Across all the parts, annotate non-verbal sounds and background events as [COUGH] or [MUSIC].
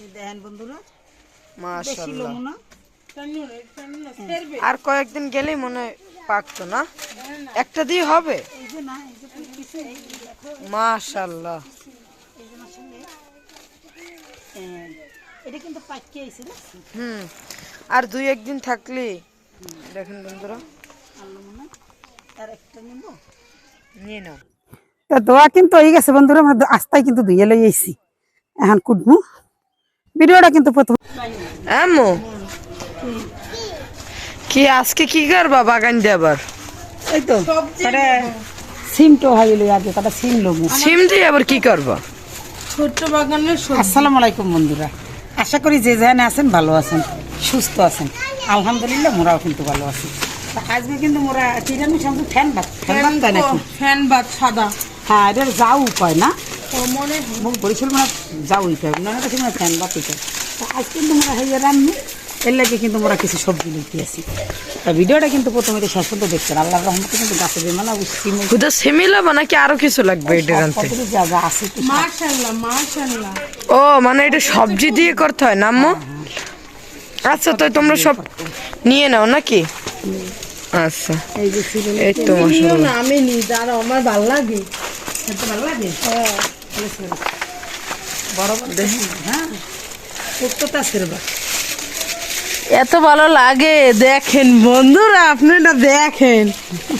এই দেখেন বন্ধুরা বেশি মাশাল্লাহ লবণ না। আর কয়েকদিন গেলেই মনে হয় পাকতো না? একটা দিয়ে হবে? এই যে না এই যে কিছু এই যে দেখো। মাশাল্লাহ এই যে মাসালে এটা কিন্তু পাকিয়ে আইছে না? হুম আর দুই একদিন থাকলে দেখেন বন্ধুরা। আল্লাহ মনে আর একটা নিব। নিয়ে নাও। তো দোয়া কিন্তু হয়ে গেছে বন্ধুরা আমরা আস্তায় কিন্তু ধুয়ে লই আইছি। এখন কুটবো ভিডিওটা কিন্তু প্রথম আম্মু। কি আজকে কি করবা বাগান দিয়ে আবার? এই তো। তারা সিমটো হাই লই আগে তারা সিম লবো। সিম দিয়ে আবার কি করবা? ছোট্ট বাগানের আসসালামু আলাইকুম বন্ধুরা। আশা করি যে যেখানে আছেন ভালো আছেন সুস্থ আছেন। আলহামদুলিল্লাহ মোরাও কিন্তু ভালো আছি। আজকে কিন্তু মোরা কি জানি সঙ্গে ফ্যান বাদ ফ্যান নাকি? ফ্যান বা সাদা। হ্যাঁ এটার যাও উপায় না? মনে মানে মানে ফ্যান বাদ উপায় তা আজ কিন্তু হইয়া রান্নি এর লাগে কিন্তু মোরা কিছু সবজি লইতে আছি তা ভিডিওটা কিন্তু প্রথমে তো শেষ পর্যন্ত দেখছেন রহমতে কিন্তু গাছে লাবা নাকি আরও কিছু লাগবে এটা মাশাল্লাহ ও মানে এটা সবজি দিয়ে করতে হয় না আম্মু আচ্ছা তো তোমরা সব নিয়ে নাও নাকি? আচ্ছা। এই তো আমি নি দাঁড়াও আমার ভালো লাগে। ভালো লাগে? হ্যাঁ। হ্যাঁ। এত ভালো লাগে দেখেন বন্ধুরা আপনি আপনারা দেখেন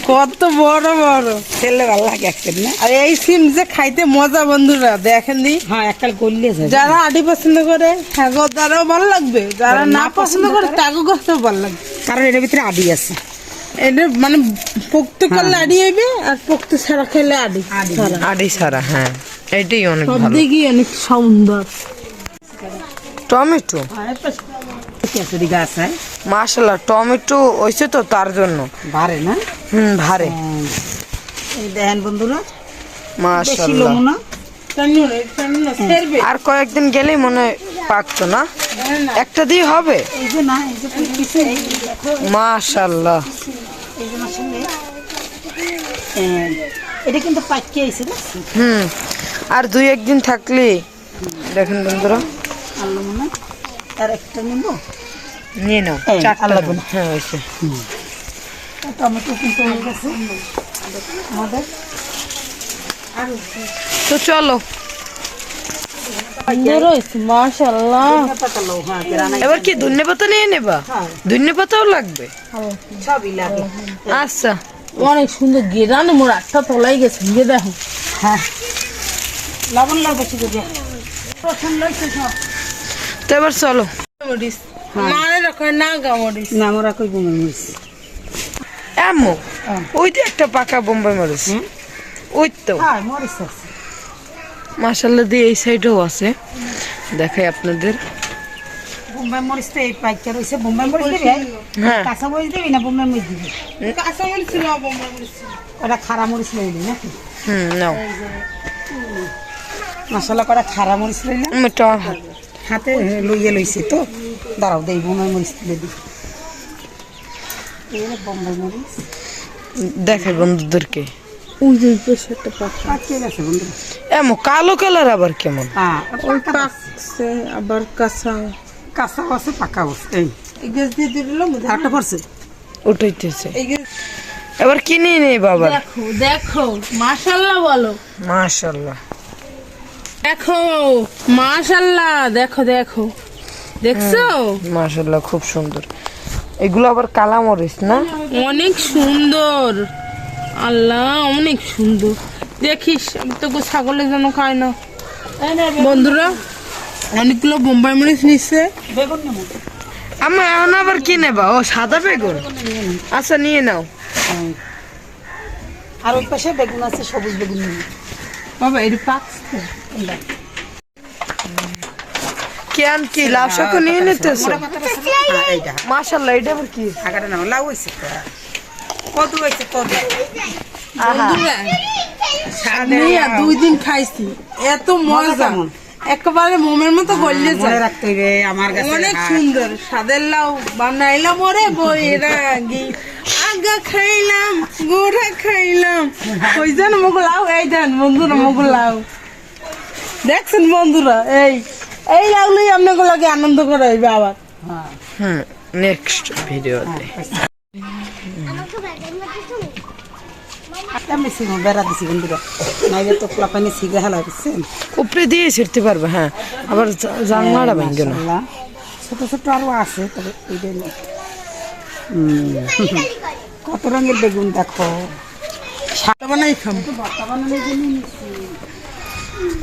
কত বড় বড়। খেললে ভালো লাগে একদিন না? আর এই সিম যে খাইতে মজা বন্ধুরা দেখেন দি হ্যাঁ এককাল করলে যায় যারা আডি পছন্দ করে হ্যাঁ তারাও ভালো লাগবে। যারা না পছন্দ করে তাকে করতেও ভালো লাগবে। কারণ এটার ভিতরে আডি আছে। এটা মানে পোক্ত করলে আডি আইবে আর পোক্ত ছাড়া খেলে আডি ছাড়া। আড়ি সারা হ্যাঁ। এটাই অনেক ভালো। অনেক সুন্দর। টমেটো? কেসরি গাছ হ্যাঁ? মাশাল্লাহ টমেটো হয়েছে তো তার জন্য। বাড়ে না? হুম ভারে। এই দেখেন বন্ধুরা মাশাল্লাহ সেরবে। আর কয়েকদিন গেলেই মনে হয় পাকতো না? একটা দিয়ে হবে? মাশাল্লাহ এই যে মাসালে এটা কিন্তু পাকিয়ে হুম। আর দুই একদিন থাকলে। দেখেন বন্ধুরা। মনে আর একটা নিব? নিয়ে নাও। হ্যাঁ হয়েছে। টমেটো কিন্তু হয়ে গেছে। আমাদের। তো চলো। সুন্দর হয়েছে মাশাল্লাহ পাতা লো হ্যাঁ কেরানা এবার কি ধনে পাতা নিয়ে নেবা? হ্যাঁ। ধনে পাতাও লাগবে? আচ্ছা। অনেক সুন্দর গেরানে মোর একটা তোলাই গেছে যে দেখো। হ্যাঁ। লবণ সব। তো এবার চলো। মরিস মানে রাখো না গা মরিস না আমরা কই বমি হইছে এমো হ্যাঁ। ওই যে একটা পাকা বোম্বাই মরিচ। ওই তো। হ্যাঁ মরিচ আছে। মাসাল্লা দিয়ে এই সাইডেও আছে। দেখাই আপনাদের। বোম্বাই মরিচ তো এই পাইকার বোম্বাই মরিচ দিবি? হ্যাঁ। কাঁচা মরিচ দিবি না বোম্বাই মরিচ দিবি? কাঁচা মরিচ মরিচ ওটা খারা মরিচ লইলি নাকি? হুম নাও। মশলা করা খারা মরিচ এটা আমার হাত। হাতে লইয়ে লইছে তো। দাঁড়াও দেই বোম্বাই মরিচ তুলে দিই। এই বোম্বাই মরিচ। দেখাই বন্ধুদেরকে। ওই যে বেশ একটা পাখি। পাকিয়ে গেছে বন্ধু। এমো কালো কালার আবার কেমন? হ্যাঁ আবার কাঁচা। কাঁচা আছে পাকা আছে। এই এই গাছ দিয়ে দিলাম আরেকটা পড়ছে। উঠাইতেছে। এবার কিনে নেই বাবা দেখো দেখো মাশাল্লাহ বলো। মাশাল্লাহ দেখো মাশাল্লাহ দেখো দেখো। দেখছ? মাশাল্লাহ খুব সুন্দর। এগুলো আবার কালা মরিচ না? অনেক সুন্দর। আল্লাহ অনেক সুন্দর। দেখিস আমি তো গো ছাগলের জন্য খাই না। বন্ধুরা অনেকগুলো বোম্বাই মরিচ নিচ্ছে আমি এখন আবার কি নেবা? ও সাদা বেগুন? আচ্ছা নিয়ে নাও। আর ওই পাশে বেগুন আছে সবুজ বেগুন বাবা এটা পাকছে। কেন কি? লাউ নিয়ে নিতেছো? মাশাল্লাহ এটা আবার কি? আগাটা নাও লাউ হয়েছে কদু হয়েছে কদু। দুই দিন খাইছি। এত মজা একেবারে মোমের মতো গলিয়ে যায়। রাখতে হইবে আমার কাছে অনেক। সুন্দর। সাদের লাউ বানাইলাম ওরে বইরা গি আগা খাইলাম গোড়া খাইলাম। [LAUGHS] ওই যেন মগু লাউ এই দেন বন্ধুরা মগু লাউ। দেখছেন বন্ধুরা এই এই লাগলেই আপনাকে লাগে আনন্দ করে হইবে আবার। হ্যাঁ নেক্সট ভিডিওতে উপরে দিয়ে ছিড়তে পারবে হ্যাঁ। আবার জানলাটা ভাঙবে না। ছোট ছোট আরও আছে তবে কত রঙের বেগুন দেখো? সাদা বানাই খাম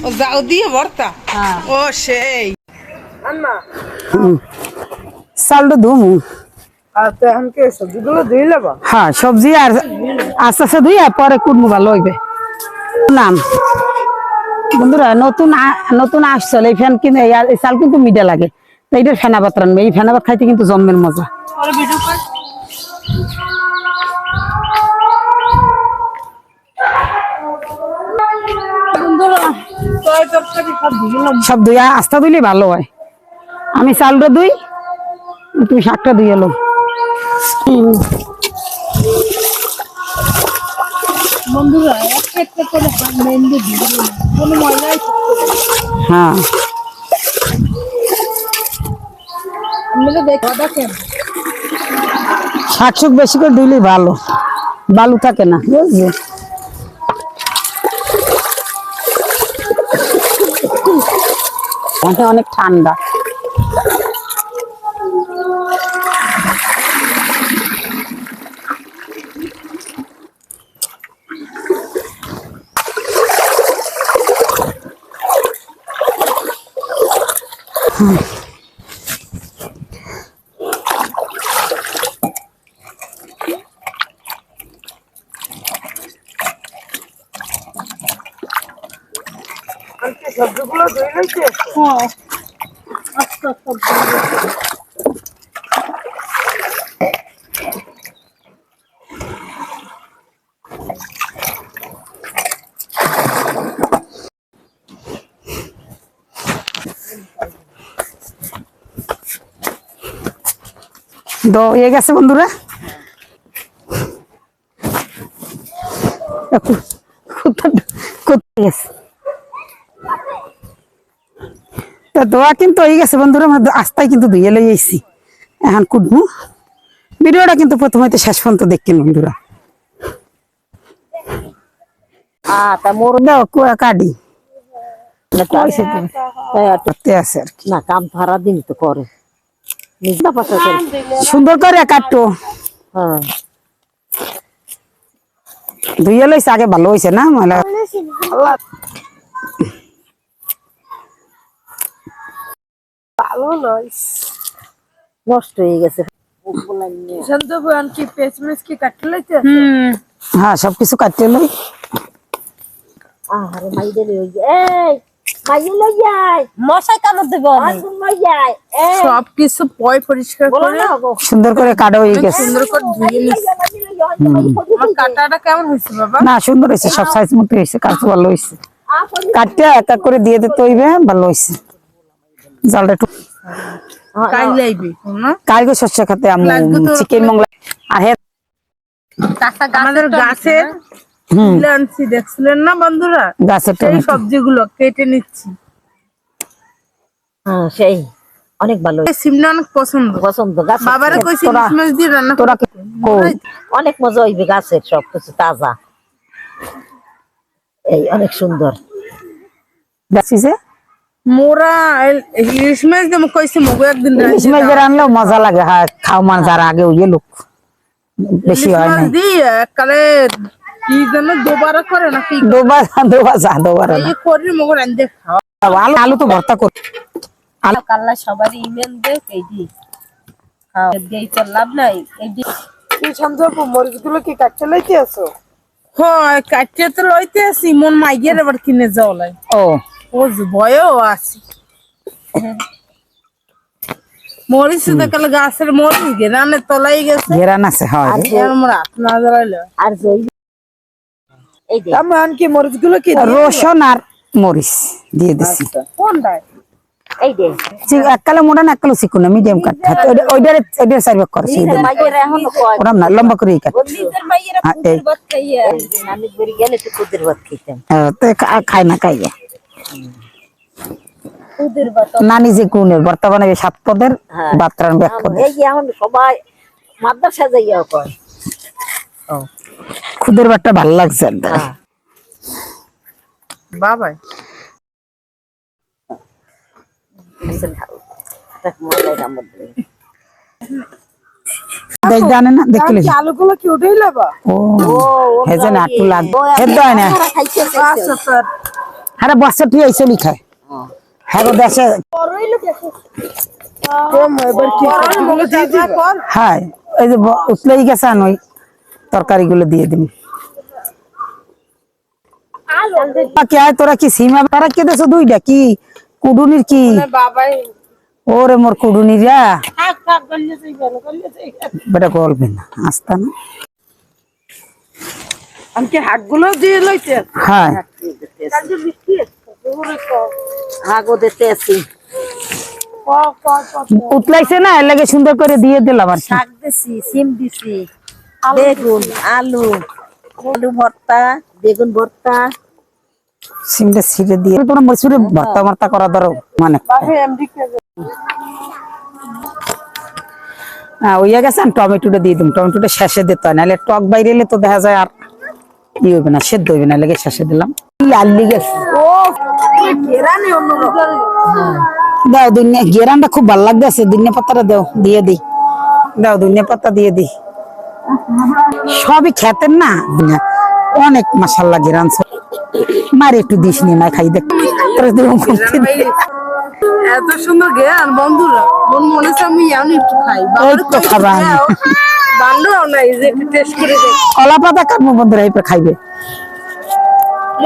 ও যাও দিয়ে ভর্তা ও সেই চালটা লেবা হ্যাঁ সবজি আর আস্তে আস্তে ধুই আর পরে কুটমু ভালো হইবে নাম বন্ধুরা নতুন আ- নতুন আসছিল এই ফ্যান কিন্তু এই- চাল কিন্তু মিডা লাগে এইটার ফেনা ভাত এই ফেনা খাইতে কিন্তু জন্মের মজা সব ধুই আস্তা ধুইলে ভালো হয়। আমি চালটা ধুই তুমি শাকটা ধুই এলো বন্ধুরা একটা একটা করে মেহেন্দি কোনো ময়লাই হ্যাঁ। আপনারা দেখো দেখেন শাক শুক বেশি করে ধুইলে ভালো। বালু থাকে না। বুঝছ মাঠে অনেক ঠান্ডা। সবজিগুলো ধুই লইছে হ্যাঁ আচ্ছা সব তো ইয়ে গেছে বন্ধুরা তা দোয়া কিন্তু হয়ে গেছে বন্ধুরা আমরা আস্তায় কিন্তু ধুয়ে লই আইছি। এখন কুটবো ভিডিওটা কিন্তু প্রথম হইতে শেষ পর্যন্ত দেখছেন বন্ধুরা। তা মোর দাও কুয়া কাটি। কইছে তো। করতে আছে আর কি। না কাম সারা দিন তো করে। নিজে পাশে করে। সুন্দর করে কাটো হ্যাঁ। ধুয়ে লইছে আগে ভালো হয়েছে না? মানে নষ্ট হয়ে গেছে। কি কি কাটতে হ্যাঁ সবকিছু কাটতে লই আরে মাই দিলে এই মাই লই যায় মশাই কামড় দেব আগুন লই সব কিছু পয় পরিষ্কার করে সুন্দর করে কাটা হয়ে গেছে। সুন্দর করে ধুয়ে নিচ্ছি আমার কাটাটা কেমন বাবা? না সুন্দর হয়েছে সব সাইজ মতো হয়েছে কাজু ভালো হয়েছে। কাটতে এক এক করে দিয়ে দিতে হইবে ভালো হয়েছে। জালটা একটু কাই লাইবি কালকে শস্য খাতে আমি চিকেন মংলা আর হে আমাদের গাছের আনছি দেখছিলেন না বন্ধুরা? গাছের সেই সবজিগুলো কেটে নিচ্ছি। হ্যাঁ সেই। অনেক ভালো। সিমটা অনেক পছন্দ। পছন্দ গাছ বাবারে কইছি মাছ দিয়ে রান্না তোরা অনেক মজা হইবে গাছের সব কিছু তাজা। এই অনেক সুন্দর। দেখছিস মোরা এল- ইলিশ মাছ দিয়ে কইছি একদিন রানলেও মজা লাগে হ্যাঁ খাও মান যারা আগে ওই লোক। বেশি ইলিশ হয় মাছ না। দিয়ে এককালে কি যেন দুবারা করে না কি? দুবার দুবার এই করি আলু আলু তো ভর্তা কর কাল্লা সবারই ইমেল দে এই দি খাও। দেই তো লাভ নাই এই দি কি সন্ত মরিচগুলো কি কাটতে লইতে আছো? হয় কাটিয়ে তো লইতে আসি মন মাইগের এবার কিনে যাও লাই ও। ভয়ও আছি। মরিচ তো কালে গাছের মরিচ গেরানে তলাই গেছে। ঘেরান আছে হয়। আর মোর না জ্বালাইলো আর যে এই যে আমার কি মরিচগুলো কি রসুন আর মরিচ দিয়ে দিছি। কোনটায়? এই যে এককালে মোটা না এককালে চিকুন মিডিয়াম কাট ওইটারে ওইটারে সার্ভ করে সেই দিন মাইয়ের এখনও কয় ওরম না লম্বা করে কাট হ্যাঁ, খেতাম হ্যাঁ, তো খা- খায় না খাইয়া। নানি যে কোনের বর্তমানে এই সাত পদের হ্যাঁ। বাত্রান ব্যাক পদের এই এখন সবাই মাদ্রাসা যাইয়া কয়। খুদের বাটটা ভালো লাগছে বাবাই। না দেখলে আলুগুলো কি উঠেই লাবা? ও হেজে না একটু লাগবে হেদ না। আচ্ছা স্যার। আরে বছর তুই আইসো লিখায়। হ্যাঁ গো দেশে হ্যাঁ এই যে উতলেই গেছে আন ওই তরকারি গুলো দিয়ে দিন কে আয় তোরা কি সীমা তারা কে দেছো দুইটা? কি কুডুনির কি? বাবাই। ওরে মোর কুডুনিরা বেটা গল্পে না আসতা না। আমি কি দিয়ে লইতে হ্যাঁ। হাগো দিতে আছি উতলাইছে না এর লাগে সুন্দর করে দিয়ে দিলাম আর শাক দিছি সিম দিছি বেগুন আলু আলু ভর্তা বেগুন ভর্তা। সিমটা ছিঁড়ে দিয়ে। তোমরা মসুরে ভর্তা ভর্তা করা ধরো মানে। হ্যাঁ ওইয়া গেছে আমি টমেটোটা দিয়ে দিম। টমেটোটা শেষে দিতে হয় নাহলে টক বাইরে এলে তো দেখা যায় আর ই হইবে না সেদ্ধ হইবে না লেগে শেষে দিলাম। দাও দুনিয়া গেরানটা খুব ভালো লাগতেছে। দুনিয়া পাতাটা দাও দিয়ে দিই। দাও দুনিয়া পাতা দিয়ে দিই। সবই খেতেন না? অনেক মাসাল্লা গেরান মারে একটু দিস নি মা খাই দেখ। তোরা তো এরকম করতে দে। এত সুন্দর জ্ঞান বন্ধুরা। মন মনে হচ্ছে আমি একটু খাই। এই তো খাবা বান্ধব নাই যে একটু টেস্ট করে দেখ। কলা পাতা কাটবো বন্ধুরা এই খাইবে।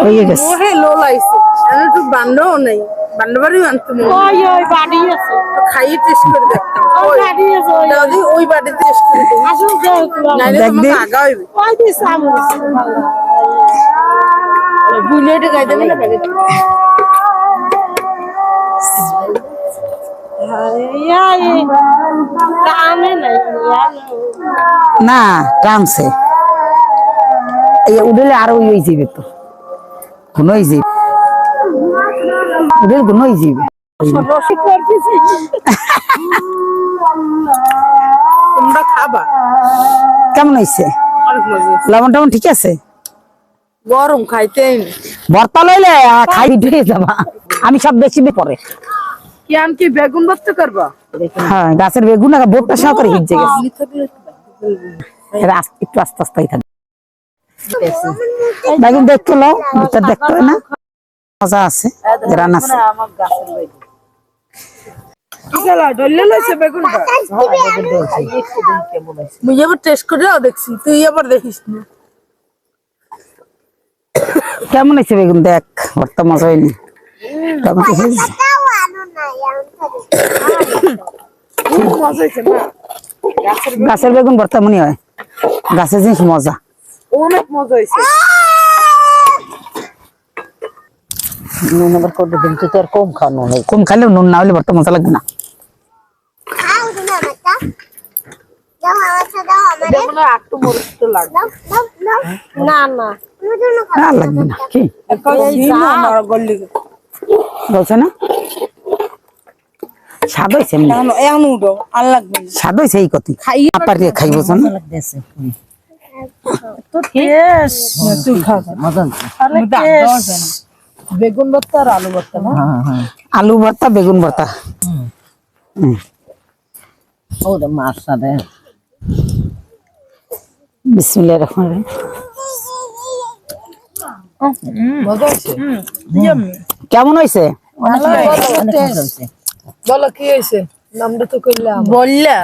হয়ে গেছে। মোহে লো লাইছে আমি একটু বান্ধব নাই বান্ধবারই আনতে মনে ওই ওই বাড়ি আছে। খাইয়ে টেস্ট করে দেখতাম। ওই বাড়ি আছে দাদি ওই বাড়ি টেস্ট করে দেখ। আসুন নাইলে দেখ তোমাকে দে। আগা হইবে। ওই দিস সামু বুলেটে না টানছে। উঠলে আরও যাবে তো। যাবে। উঠলে যাবে। কেমন হয়েছে? লবণ টবণ ঠিক আছে? গরম খাইতে ভর্তা লইলে খাই ঢুকে যাবা। আমি সব বেশি পরে কি আমি কি বেগুন ভর্তা করবা হ্যাঁ গাছের বেগুন আর বোটটা সহকারে হিজে গেছে। একটু আস্তে আস্তে থাকে। বেগুন দেখতে লো ভিতর দেখতে হয় না। মজা আছে গ্রান আছে কেমন হয়েছে। বেগুন দেখ ভর্তা মজা হয়নি টমেটো হয়েছে? গাছের বেগুন ভর্তা মনে হয়। গাছের জিনিস মজা। অনেক মজা হয়েছে। নুন আবার করে দিন? তুই তো আর কম খাওয়ানো কম খাইলেও নুন না হলে ভর্তা মজা লাগবে। না না। না লাগবে না। কি? গল্লি। বলছে না? স্বাদ হয়েছে এখন এখন উঠো আর লাগবে। না। স্বাদ হয়েছে এই কতি? খাই পারিয়ে খাইব না তুই খা বেগুন ভর্তা আর আলু ভর্তা না? আলু ভর্তা বেগুন ভর্তা বিসমিল্লাহির রহমানির রহিম। কেমন হয়েছে বলো কি হয়েছে? নামটা তো করলাম বললা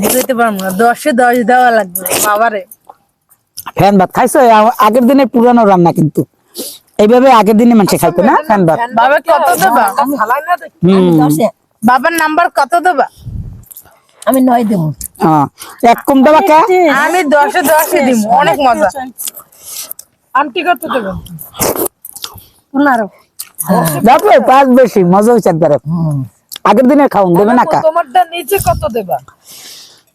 বুঝতে পারব না। দশে দশ দেওয়া লাগবে বাবারে। ফ্যান ভাত খাইছো? আগের দিনের পুরানো রান্না কিন্তু। এইভাবে আগের দিনে মানুষ খাইতো না? ফ্যান ভাত। বাবা কত দেবা? বাবার নাম্বার কত দেবা? আমি নয় দেবো। হ্যাঁ। এক কম দেবা কে? আমি দশে দশে দিব অনেক মজা। আন্টি কত দেবো? পনেরো। পাঁচ বেশি মজা হয়েছে একবারে। আগের দিনের খাওন দেবে না কা? তোমারটা নিচে কত দেবা?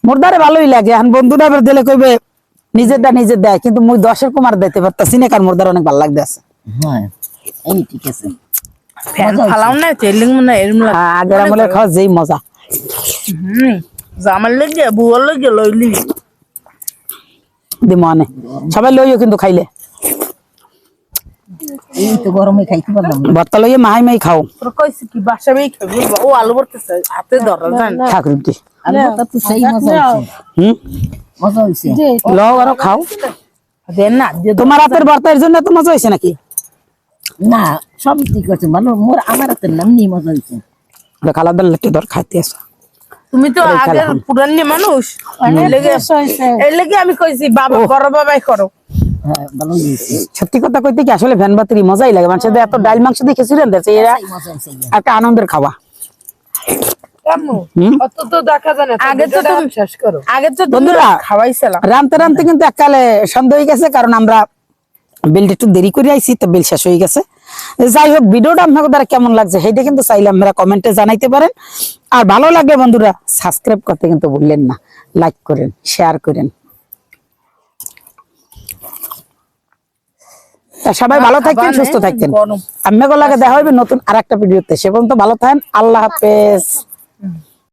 মোরদারে ভালোই লাগে এখন বন্ধুরা এবার দিলে কইবে নিজেরটা নিজে দেয় কিন্তু মুই দশের কুমার দিতে পারতাছি না কারণ মোরদার অনেক ভালো লাগতে আছে। হ্যাঁ এই ঠিক আছে। ফ্যান ফালাও না তেলিং মনে হয় এরম লাগে। হ্যাঁ, আগের আমলে খাওয়া যেই মজা। হুম জামার লেগে বুয়ার লেগে লইলি। দিমনে সবাই লইও কিন্তু খাইলে। এই তো গরমে খাইতে পারলাম না। ভর্তা লইয়ে মাহাই মাই খাও। তোর কইছি কি বাসা খাবি ও আলু ভরতেছে হাতে ধরা যায় না ঠাকুর দি আলু ভর্তা তো সেই মজা হুম? মজা লও আরও খাও। দেন না তোমার হাতের ভর্তা এর জন্য এত মজা হয়েছে নাকি? না সব ঠিক আছে ভালো। মোর আমার হাতের নাম নিয়ে মজা হয়েছে খালাদার লেটে ধর খাইতে আসো। তুমি তো আগের পুরানি মানুষ। এর লেগে আমি কইছি বাবা বড় বাবাই করো। হ্যাঁ সত্যি কথা কইতে কি আসলে ভ্যান বাতিরি মজাই লাগে। মানুষের এত ডাল মাংস দিয়ে এরা একটা আনন্দের খাওয়া। করো। রানতে রানতে কিন্তু এককালে সন্দেহ হয়ে গেছে কারণ আমরা বিলটা একটু দেরি করে আইছি তো বিল শেষ হয়ে গেছে। যাই হোক ভিডিওটা আপনাদের দ্বারা কেমন লাগছে সেটা কিন্তু চাইলে আপনারা কমেন্টে জানাইতে পারেন। আর ভালো লাগলে বন্ধুরা সাবস্ক্রাইব করতে কিন্তু ভুললেন না। লাইক করেন শেয়ার করেন। সবাই ভালো থাকবেন সুস্থ থাকবেন। আমি লাগে দেখা হবে নতুন আর একটা ভিডিওতে। সে পর্যন্ত ভালো থাকেন আল্লাহ হাফেজ।